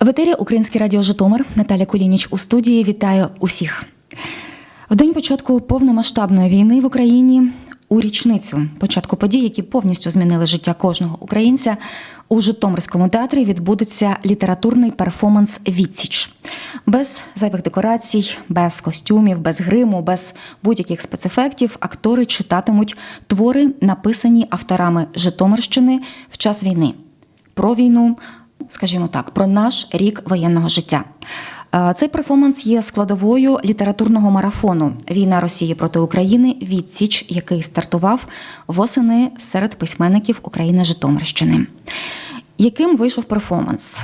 В етері Українське радіо Житомир Наталя Кулініч у студії. Вітаю усіх. В день початку повномасштабної війни в Україні у річницю початку подій, які повністю змінили життя кожного українця, у Житомирському театрі відбудеться літературний перформанс Відсіч без зайвих декорацій, без костюмів, без гриму, без будь-яких спецефектів. Актори читатимуть твори, написані авторами Житомирщини в час війни про війну, скажімо так, про наш рік воєнного життя. Е, Цей перформанс є складовою літературного марафону Війна Росії проти України Відсіч, який стартував восени серед письменників України Житомирщини. Яким вийшов перформанс?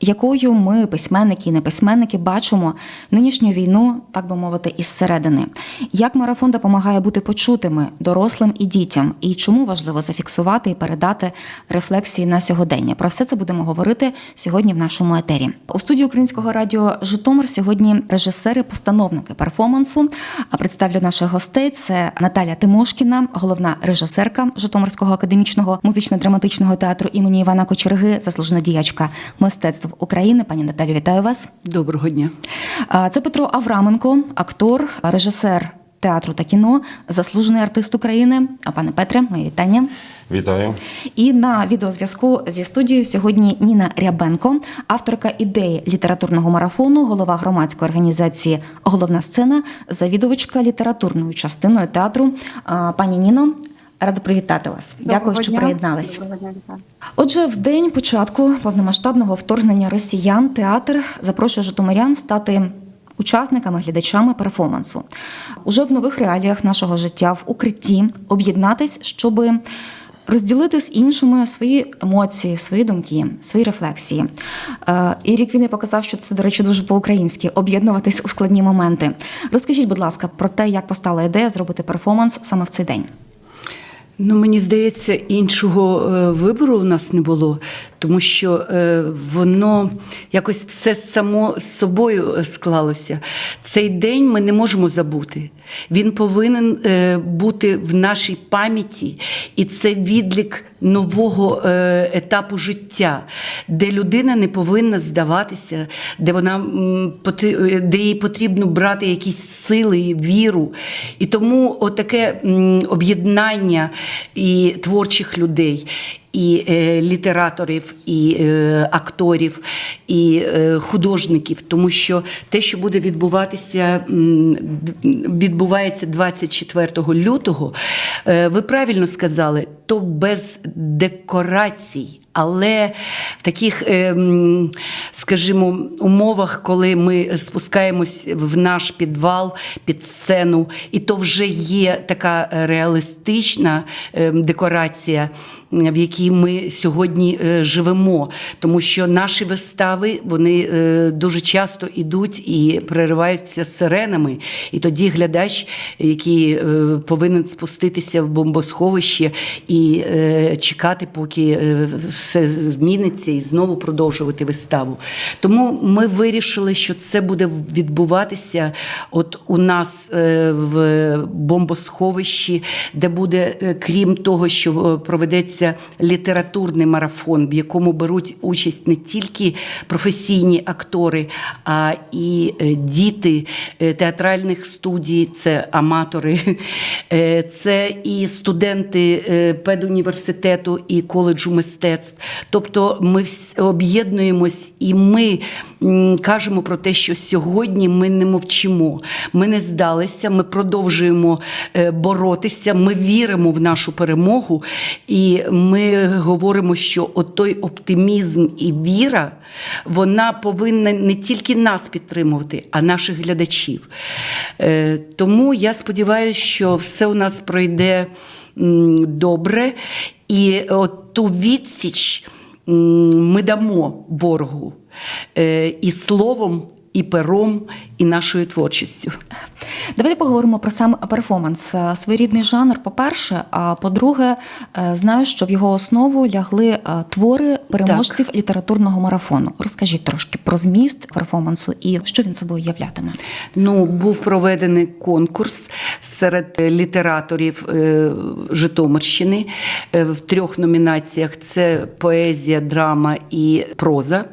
Якою ми, письменники і неписьменники, бачимо нинішню війну, так би мовити, із середини? Як марафон допомагає бути почутими дорослим і дітям? І чому важливо зафіксувати і передати рефлексії на сьогодення? Про все це будемо говорити сьогодні в нашому етері. У студії Українського радіо Житомир сьогодні режисери-постановники перформансу. А представлю наших гостей. Це Наталя Тимошкіна, головна режисерка Житомирського академічного музично-драматичного театру імені Івана Кочерги, заслужена діячка мистецтв України. Пані Наталю, вітаю вас. Доброго дня. Це Петро Авраменко, актор, режисер театру та кіно, заслужений артист України. А пане Петре, моє вітання. Вітаю. І на відеозв'язку зі студією сьогодні Ніна Рябенко, авторка ідеї літературного марафону, голова громадської організації Головна сцена, завідувачка літературною частиною театру. Пані Ніно, рада привітати вас. Дякую, Доброго що дня. приєднались. Дня. Отже, в день початку повномасштабного вторгнення росіян театр запрошує житомирян стати учасниками, глядачами перформансу. Уже в нових реаліях нашого життя в укритті об'єднатись, щоб розділити з іншими свої емоції, свої думки, свої рефлексії. Е, І рік війни показав, що це, до речі, дуже по-українськи об'єднуватись у складні моменти. Розкажіть, будь ласка, про те, як постала ідея зробити перформанс саме в цей день. Ну, мені здається, іншого е, вибору у нас не було, тому що е, воно якось все само собою е, склалося. Цей день ми не можемо забути. Він повинен е, бути в нашій пам'яті, і це відлік нового е, етапу життя, де людина не повинна здаватися, де вона е, де їй потрібно брати якісь сили, віру. І тому отаке об'єднання і творчих людей. І е, літераторів, і е, акторів, і е, художників, тому що те, що буде відбуватися, відбувається 24 лютого. Ви правильно сказали, то без декорацій. Але в таких, е, скажімо, умовах, коли ми спускаємось в наш підвал під сцену, і то вже є така реалістична е, декорація, в якій ми сьогодні е, живемо. Тому що наші вистави вони е, дуже часто йдуть і перериваються сиренами. І тоді глядач, який е, повинен спуститися в бомбосховище і чекати, поки все зміниться, і знову продовжувати виставу. Тому ми вирішили, що це буде відбуватися от у нас е, в бомбосховищі, де буде, е, крім того, що е, проведеться літературний марафон, в якому беруть участь не тільки професійні актори, а і діти театральних студій, це аматори, це і студенти педуніверситету і коледжу мистецтв. Тобто ми об'єднуємось і ми кажемо про те, що сьогодні ми не мовчимо, ми не здалися, ми продовжуємо е, боротися, ми віримо в нашу перемогу, і ми говоримо, що от той оптимізм і віра вона повинна не тільки нас підтримувати, а наших глядачів. Е, Тому я сподіваюся, що все у нас пройде добре, і от ту відсіч ми дамо ворогу е, і словом, і пером, і нашою творчістю. Давайте поговоримо про сам перформанс. Е, Своєрідний жанр, по-перше, а по-друге, е, знаю, що в його основу лягли е, твори переможців літературного марафону. Розкажіть трошки про зміст перформансу і що він собою являтиме. Ну, був проведений конкурс серед літераторів Житомирщини в трьох номінаціях: це поезія, драма і проза.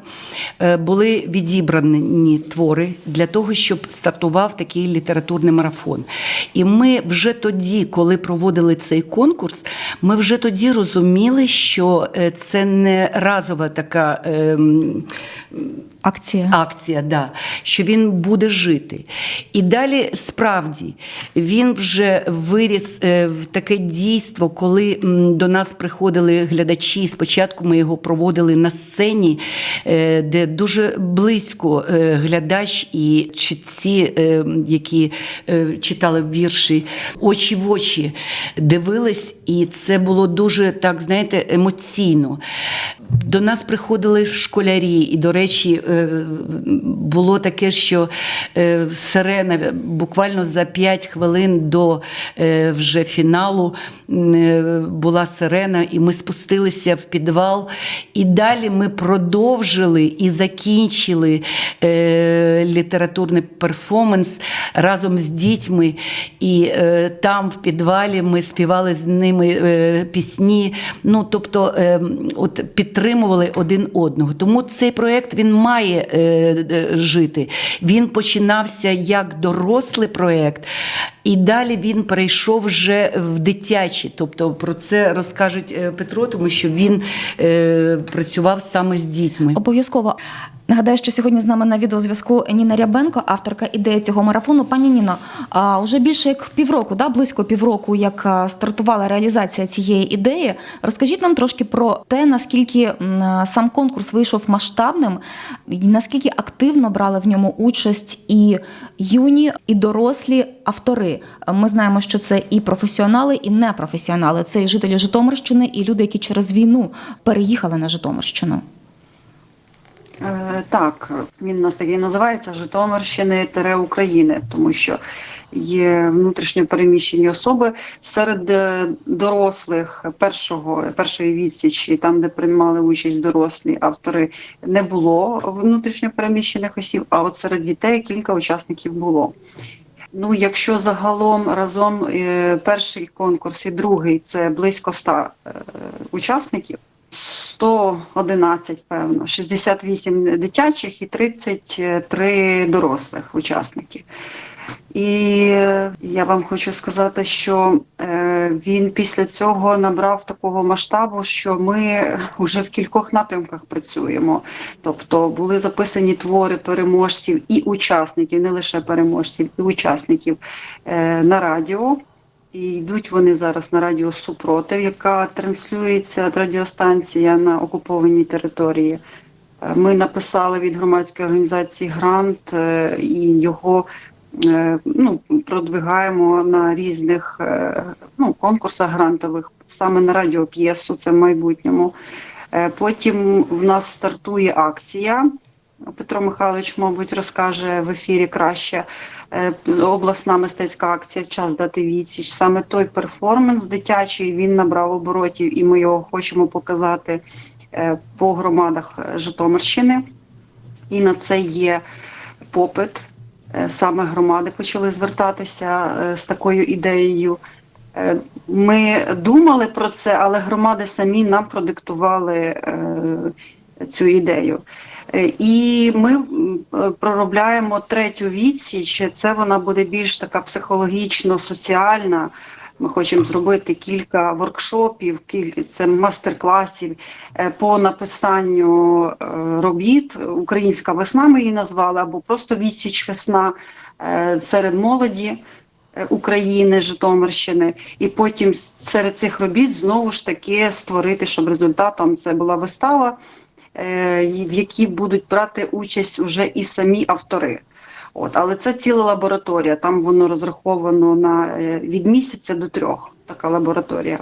Були відібрані твори для того, щоб стартував такий літературний марафон. І ми вже тоді, коли проводили цей конкурс, ми вже тоді розуміли, що е, це не разова така. ем, Акція. акція, да, що він буде жити. І далі справді він вже виріс е, в таке дійство, коли до нас приходили глядачі. Спочатку ми його проводили на сцені, е, де дуже близько е, глядач і читці, е, які читали вірші, очі в очі дивились, і це було дуже так, знаєте, емоційно. До нас приходили школярі, і, до речі, е, було таке, що е, сирена буквально за 5 хвилин до е, вже фіналу була сирена, і ми спустилися в підвал. І далі ми продовжили і закінчили літературний перформанс разом з дітьми. І там в підвалі ми співали з ними пісні. Ну, тобто, от підтримували один одного. Тому цей проєкт він має е, е, жити. Він починався як дорослий проєкт, і далі він перейшов вже в дитячі. Тобто про це розкажуть е, Петро, тому що він е, працював саме з дітьми. Обов'язково. Нагадаю, що сьогодні з нами на відеозв'язку Ніна Рябенко, авторка ідеї цього марафону. Пані Ніно, а вже більше як півроку, да, близько півроку, як стартувала реалізація цієї ідеї. Розкажіть нам трошки про те, наскільки сам конкурс вийшов масштабним, наскільки активно брали в ньому участь і юні, і дорослі автори. Ми знаємо, що це і професіонали, і непрофесіонали. Це і жителі Житомирщини, і люди, які через війну переїхали на Житомирщину. Е, Так, він нас такий називається Житомирщини тере України, тому що є внутрішньо переміщені особи серед е, дорослих першого першої відсічі, там де приймали участь дорослі автори, не було внутрішньо переміщених осіб. А от серед дітей кілька учасників було. Ну, якщо загалом разом е, перший конкурс і другий це близько 100 е, учасників. 111, певно, 68 дитячих і 33 дорослих учасники. І я вам хочу сказати, що е, він після цього набрав такого масштабу, що ми вже в кількох напрямках працюємо. Тобто були записані твори переможців і учасників, не лише переможців, і учасників е, на радіо. І йдуть вони зараз на радіо Супротив, яка транслюється радіостанція на окупованій території. Е, Ми написали від громадської організації грант е, і його е, ну, продвигаємо на різних ну, конкурсах грантових, саме на радіоп'єсу, це в майбутньому. Потім в нас стартує акція. Петро Михайлович, мабуть, розкаже в ефірі краще. Е, Обласна мистецька акція Час дати відсіч. Саме той перформанс дитячий він набрав оборотів, і ми його хочемо показати е, по громадах Житомирщини. І на це є попит. Е, Саме громади почали звертатися е, з такою ідеєю. Е, Ми думали про це, але громади самі нам продиктували е, цю ідею. Е, І ми е, проробляємо третю відсіч. Це вона буде більш така психологічно-соціальна. Ми хочемо зробити кілька воркшопів, кілька це мастер-класів е, по написанню робіт. Українська весна ми її назвали, або просто відсіч весна серед молоді. України, Житомирщини, і потім серед цих робіт знову ж таки створити, щоб результатом це була вистава, в якій будуть брати участь уже і самі автори. От, але це ціла лабораторія. Там воно розраховано на е, від місяця до трьох. Така лабораторія.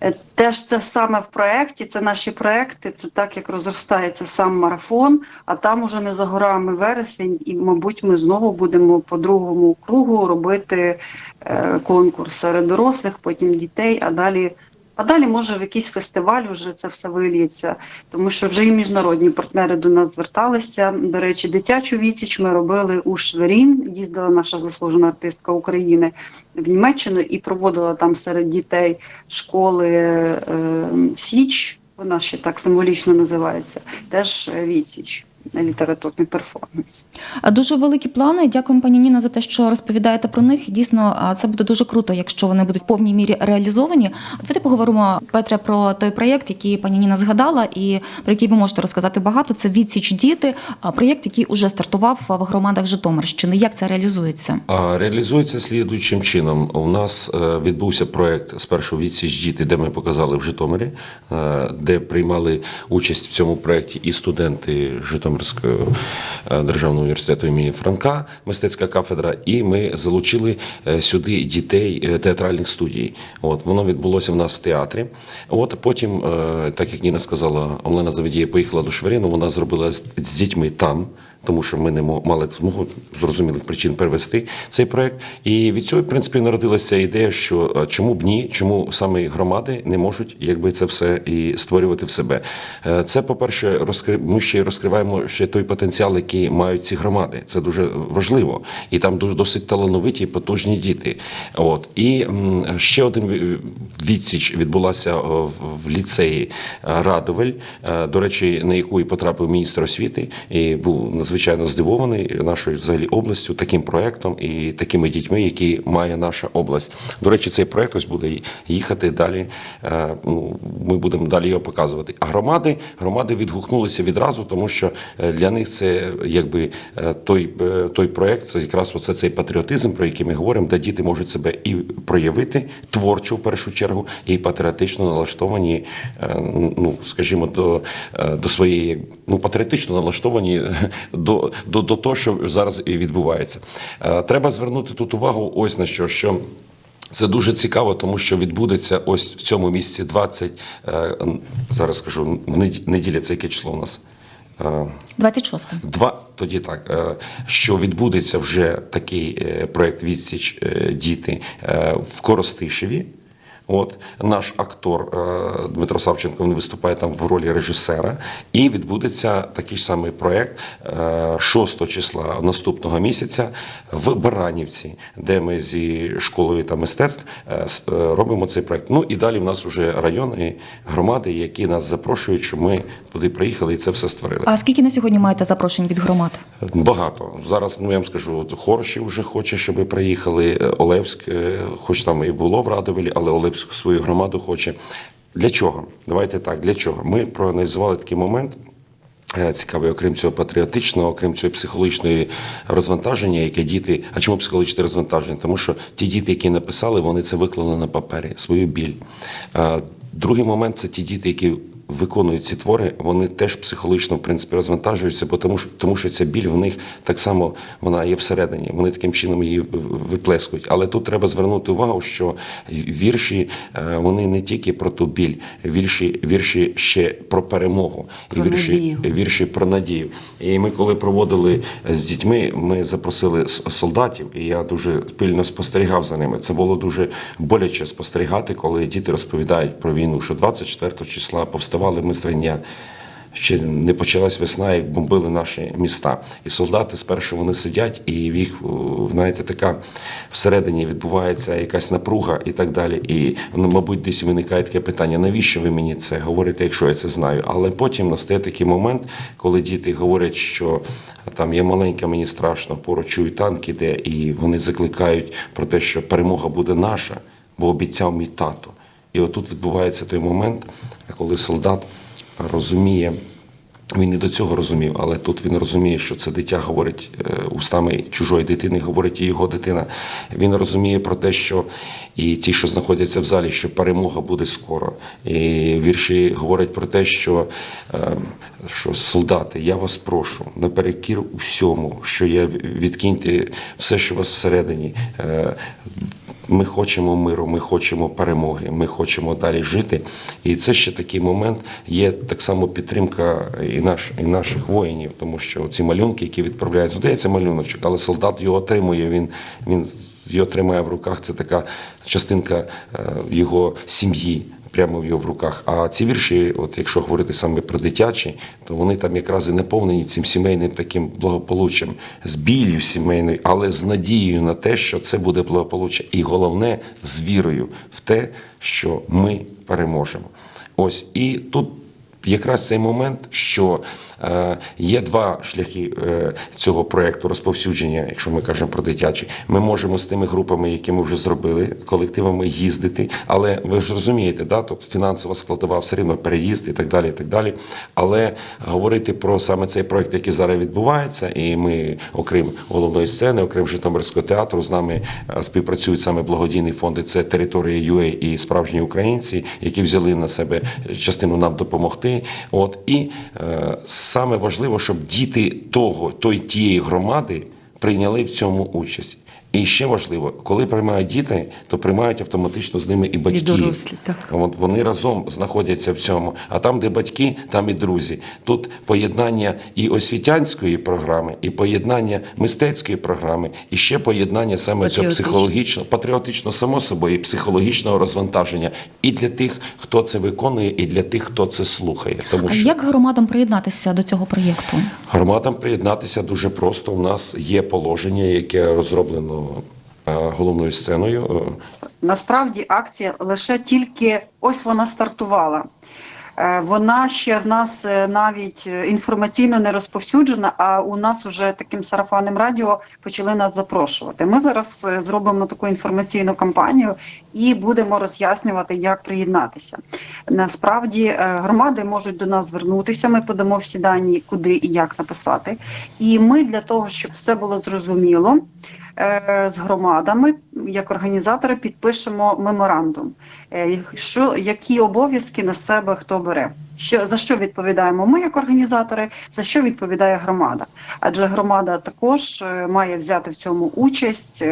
Е, Теж це саме в проєкті, це наші проекти, це так, як розростається сам марафон, а там уже не за горами вересень, і, мабуть, ми знову будемо по другому кругу робити е, конкурс серед дорослих, потім дітей, а далі. А далі може в якийсь фестиваль вже це все виліється, тому що вже і міжнародні партнери до нас зверталися. До речі, дитячу відсіч ми робили у Шверін. Їздила наша заслужена артистка України в Німеччину і проводила там серед дітей школи е, Січ. Вона ще так символічно називається. Теж е, відсіч літературний перформанс. А Дуже великі плани. Дякуємо, пані Ніно, за те, що розповідаєте про них. Дійсно, це буде дуже круто, якщо вони будуть в повній мірі реалізовані. Давайте поговоримо, Петре, про той проєкт, який пані Ніна згадала, і про який ви можете розказати багато. Це відсіч діти. Проєкт, який уже стартував в громадах Житомирщини. Як це реалізується? Реалізується слідуючим чином. У нас е, відбувся проект спершу відсіч діти, де ми показали в Житомирі, е, де приймали участь в цьому проєкті і студенти Житомирського е, державного університету імені Франка, мистецька кафедра, і ми залучили е, сюди дітей е, театральних студій. От воно відбулося в нас в театрі. От потім, так як Ніна сказала, Олена Заведія поїхала до Шверину, вона зробила з дітьми там тому що ми не мали змогу зрозумілих причин перевести цей проект. І від цього, в принципі, народилася ідея, що е, чому б ні, чому саме громади не можуть якби це все і створювати в себе. Е, Це, по-перше, розкри... ми ще розкриваємо ще той потенціал, який мають ці громади. Це дуже важливо. І там дуже досить талановиті, потужні діти. От і ще один відсіч відбулася в- ліцеї е, Радовель, до речі, на яку і потрапив міністр освіти, і був надзвичайно здивований нашою взагалі областю, таким проектом і такими дітьми, які має наша область. До речі, цей проект ось буде їхати далі. е, ну, Ми будемо далі його показувати. А громади громади відгукнулися відразу, тому що е, для них це якби е, той, той проект, це якраз оце цей патріотизм, про який ми говоримо, де діти можуть себе і проявити творчо в першу чергу, і патріотично налаштовані, ну скажімо, до, до своєї ну патріотично налаштовані до, до, до того, що зараз і відбувається. Е, Треба звернути тут увагу ось на що. що це дуже цікаво, тому що відбудеться ось в цьому місці 20, е, зараз скажу, в нед- неділя це яке число у нас? Е, 26. Два тоді так, е, що відбудеться вже такий е, проект відсіч е, діти е, в Коростишеві. От наш актор е, Дмитро Савченко він виступає там в ролі режисера, і відбудеться такий ж самий проект е, 6 числа наступного місяця в Баранівці, де ми зі школою та мистецтв е, е, робимо цей проект. Ну і далі в нас вже райони, громади, які нас запрошують, щоб ми туди приїхали і це все створили. А скільки на сьогодні маєте запрошень від громад? Багато зараз. Ну я вам скажу, от Хорші вже хоче, щоб приїхали. Е, Олевськ, е, хоч там і було в Радовелі, але Олевськ свою громаду хоче. Для чого? Давайте так. Для чого? Ми проаналізували такий момент. е, Цікавий, окрім цього патріотичного, окрім цього психологічної розвантаження, яке діти. А чому психологічне розвантаження? Тому що ті діти, які написали, вони це виклали на папері, свою біль. Е, Другий момент це ті діти, які виконують ці твори, вони теж психологічно в принципі розвантажуються, бо тому що тому, що ця біль в них так само вона є всередині. Вони таким чином її виплескують. Але тут треба звернути увагу, що вірші е, вони не тільки про ту біль, вірші, вірші ще про перемогу Про і вірші, надію. вірші про надію. І ми, коли проводили з дітьми, ми запросили солдатів, і я дуже пильно спостерігав за ними. Це було дуже боляче спостерігати, коли діти розповідають про війну, що 24 числа повставали ми з рання. Ще не почалась весна, як бомбили наші міста. І солдати спершу вони сидять, і в їх, о, знаєте, така всередині відбувається якась напруга і так далі. І ну, мабуть, десь виникає таке питання: навіщо ви мені це говорите, якщо я це знаю? Але потім настає такий момент, коли діти говорять, що там є маленька, мені страшно, поруч чую танк іде, і вони закликають про те, що перемога буде наша, бо обіцяв мій тато. І отут відбувається той момент, коли солдат розуміє. Він і до цього розумів, але тут він розуміє, що це дитя говорить е, устами чужої дитини, говорить і його дитина. Він розуміє про те, що і ті, що знаходяться в залі, що перемога буде скоро. І вірші говорять про те, що, е, що солдати, я вас прошу, наперекір усьому, що я відкиньте все, що у вас всередині. Ми хочемо миру, ми хочемо перемоги, ми хочемо далі жити. І це ще такий момент. Є так само підтримка і, наш, і наших воїнів, тому що ці малюнки, які відправляють, здається, малюночок, але солдат його отримує. Він він його тримає в руках. Це така частинка е, його сім'ї. Прямо в його в руках. А ці вірші, от якщо говорити саме про дитячі, то вони там якраз і наповнені цим сімейним таким благополуччям, з білью сімейною, але з надією на те, що це буде благополуччя. І головне з вірою в те, що ми переможемо. Ось і тут. Якраз цей момент, що е, є два шляхи е, цього проєкту розповсюдження, якщо ми кажемо про дитячі. Ми можемо з тими групами, які ми вже зробили, колективами їздити, але ви ж розумієте, да, тобто фінансова складова все рівно переїзд і так далі. і так далі. Але говорити про саме цей проєкт, який зараз відбувається, і ми, окрім головної сцени, окрім Житомирського театру, з нами е, співпрацюють саме благодійні фонди. Це територія UA і справжні українці, які взяли на себе частину нам допомогти. От і е, саме важливо, щоб діти того, той тієї громади прийняли в цьому участь. І ще важливо, коли приймають діти, то приймають автоматично з ними і батьки. дорослі, так. От вони разом знаходяться в цьому. А там, де батьки, там і друзі. Тут поєднання і освітянської програми, і поєднання мистецької програми, і ще поєднання саме цього психологічного, патріотично само собою, і психологічного розвантаження. І для тих, хто це виконує, і для тих, хто це слухає. Тому А що як громадам приєднатися до цього проєкту? громадам приєднатися дуже просто. У нас є положення, яке розроблено головною сценою. Е, Насправді акція лише тільки ось вона стартувала. Е, Вона ще в нас е, навіть е, інформаційно не розповсюджена, а у нас уже таким сарафанним радіо почали нас запрошувати. Ми зараз е, зробимо таку інформаційну кампанію і будемо роз'яснювати, як приєднатися. Насправді е, громади можуть до нас звернутися. Ми подамо всі дані, куди і як написати. І ми для того, щоб все було зрозуміло. Е, З громадами, як організатори, підпишемо меморандум, Е, що які обов'язки на себе хто бере. Що за що відповідаємо ми як організатори, за що відповідає громада? Адже громада також е, має взяти в цьому участь.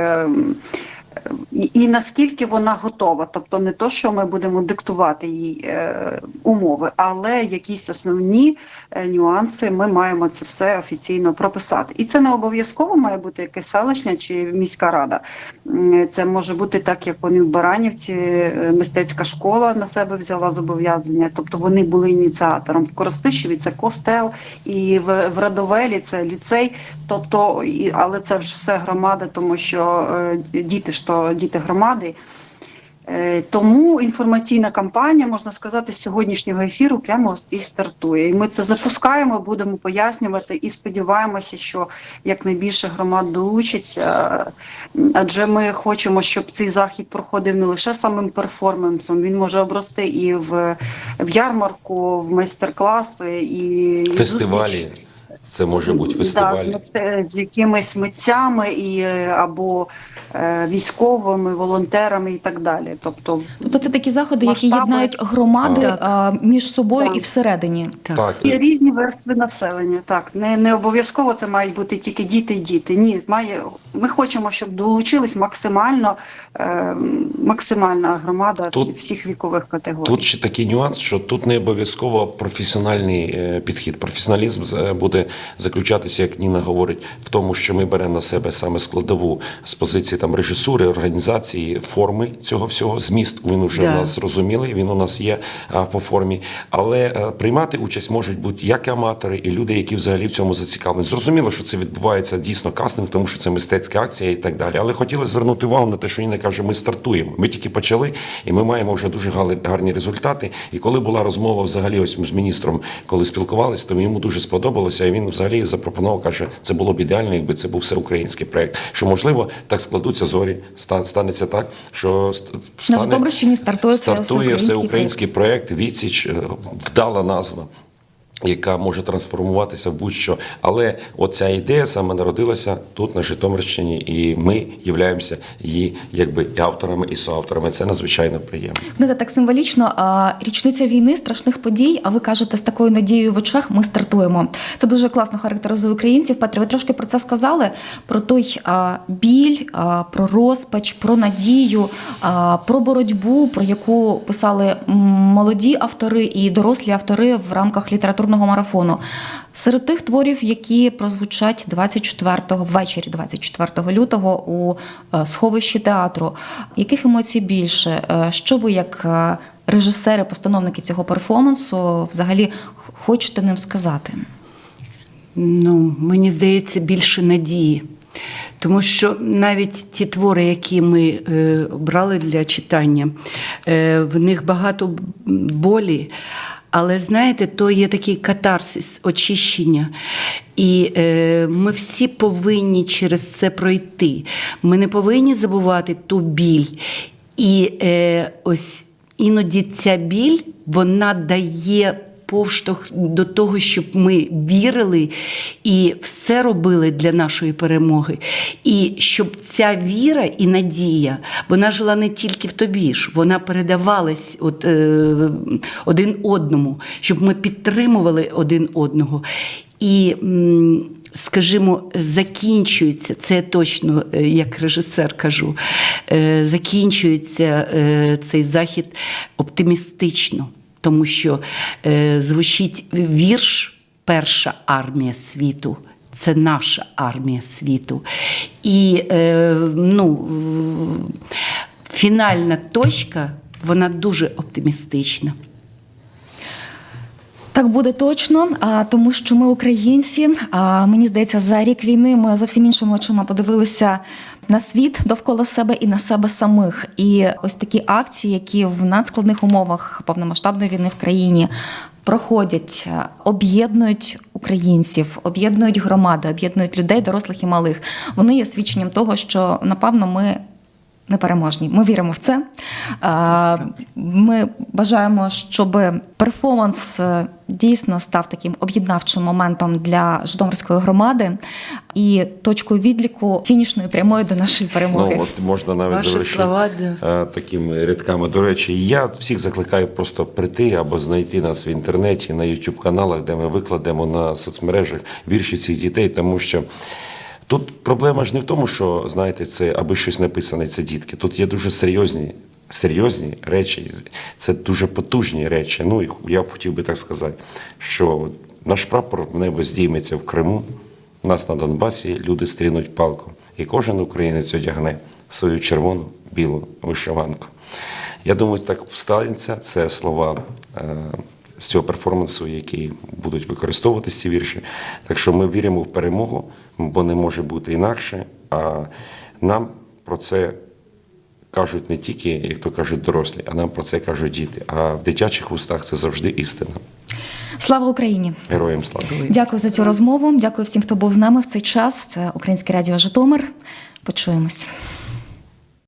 І, і наскільки вона готова, тобто не то, що ми будемо диктувати їй е, умови, але якісь основні е, нюанси ми маємо це все офіційно прописати. І це не обов'язково має бути якась селищна чи міська рада. Це може бути так, як вони в Баранівці, е, мистецька школа на себе взяла зобов'язання, тобто вони були ініціатором. В Коростишеві це костел, і в, в Радовелі це ліцей. Тобто, і, але це ж все громада, тому що е, діти ж то діти громади. Е, Тому інформаційна кампанія, можна сказати, з сьогоднішнього ефіру прямо і стартує. І ми це запускаємо, будемо пояснювати і сподіваємося, що якнайбільше громад долучиться. Адже ми хочемо, щоб цей захід проходив не лише самим перформансом, він може обрости і в, в ярмарку, в майстер-класи, і і фестивалі. зустріч. Це може бути Да, з, з якимись митцями і е, або е, військовими, волонтерами і так далі. Тобто Тобто це такі заходи, які єднають громади Так. а, між собою Так. і всередині. Так. Так, є різні верстви населення. Так, не, не обов'язково це мають бути тільки діти і діти. Ні, має ми хочемо, щоб долучились максимально е, максимальна громада Тут- всіх вікових категорій. Тут ще такий нюанс, що тут не обов'язково професіональний е, підхід. Професіоналізм е, буде заключатися, як Ніна говорить, в тому, що ми беремо на себе саме складову з позиції там режисури, організації, форми цього всього. Зміст він уже Да. у нас зрозумілий, він у нас є а, по формі. Але е, приймати участь можуть бути як і аматори, і люди, які взагалі в цьому зацікавлені. Зрозуміло, що це відбувається дійсно кастинг, тому що це мистецька акція і так далі. Але хотіли звернути увагу на те, що Ніна каже, ми стартуємо. Ми тільки почали, і ми маємо вже дуже гарні результати. І коли була розмова взагалі ось з міністром, коли спілкувалися, то йому дуже сподобалося. І він взагалі запропонував, каже, це було б ідеально, якби це був всеукраїнський проект. Що можливо так складуться зорі, ста- станеться так, що стане, На Житомирщині стартує стартує всеукраїнський всеукраїнський проект Відсіч, е, вдала назва. Яка може трансформуватися в будь-що. Але оця ідея саме народилася тут, на Житомирщині, і ми являємося її якби і авторами, і соавторами. Це надзвичайно приємно. Знаєте, так символічно, річниця війни, страшних подій, а ви кажете з такою надією в очах, ми стартуємо. Це дуже класно характеризує українців. Петре, ви трошки про це сказали: про той біль, про розпач, про надію, про боротьбу, про яку писали молоді автори і дорослі автори в рамках літературного марафону. Серед тих творів, які прозвучать 24-го, ввечері 24 лютого у е, сховищі театру, яких емоцій більше? Е, Що ви, як е, режисери, постановники цього перформансу, взагалі хочете ним сказати? Ну, мені здається, більше надії. Тому що навіть ті твори, які ми брали для читання, в них багато болі. Але знаєте, то є такий катарсис, очищення. І е, ми всі повинні через це пройти. Ми не повинні забувати ту біль. І е, ось іноді ця біль вона дає повштовх до того, щоб ми вірили і все робили для нашої перемоги. І щоб ця віра і надія, вона жила не тільки в тобі ж, вона передавалась от, е, один одному, щоб ми підтримували один одного. І, скажімо, закінчується, це я точно е, як режисер кажу, е, закінчується е, цей захід оптимістично, тому що е, звучить вірш Перша армія світу. Це наша армія світу. І е, ну, фінальна точка, вона дуже оптимістична. Так буде точно, а, тому що ми українці. А мені здається, за рік війни ми зовсім іншими очима подивилися на світ довкола себе і на себе самих. І ось такі акції, які в надскладних умовах повномасштабної війни в країні проходять, об'єднують українців, об'єднують громади, об'єднують людей, дорослих і малих. Вони є свідченням того, що напевно ми непереможні. Ми віримо в це. Ми бажаємо, щоб перформанс е, дійсно став таким об'єднавчим моментом для Житомирської громади і точкою відліку фінішної прямої до нашої перемоги. Ну, от можна навіть Ваші завершити слова, да. е, такими рядками. До речі, я всіх закликаю просто прийти або знайти нас в інтернеті на youtube каналах, де ми викладемо на соцмережах вірші цих дітей, тому що. Тут проблема ж не в тому, що знаєте, це аби щось написане, це дітки. Тут є дуже серйозні, серйозні речі, це дуже потужні речі. Ну і я б хотів би так сказати, що наш прапор в небо здійметься в Криму. У нас на Донбасі люди стрінуть палку, і кожен українець одягне свою червону білу вишиванку. Я думаю, так станеться. Це слова е, з цього перформансу, які будуть використовуватися ці вірші. Так що ми віримо в перемогу, бо не може бути інакше. А нам про це кажуть не тільки, як то кажуть, дорослі, а нам про це кажуть діти. А в дитячих вустах це завжди істина. Слава Україні! Героям слава! Дякую за цю розмову. Дякую всім, хто був з нами в цей час. Це Українське радіо Житомир. Почуємось.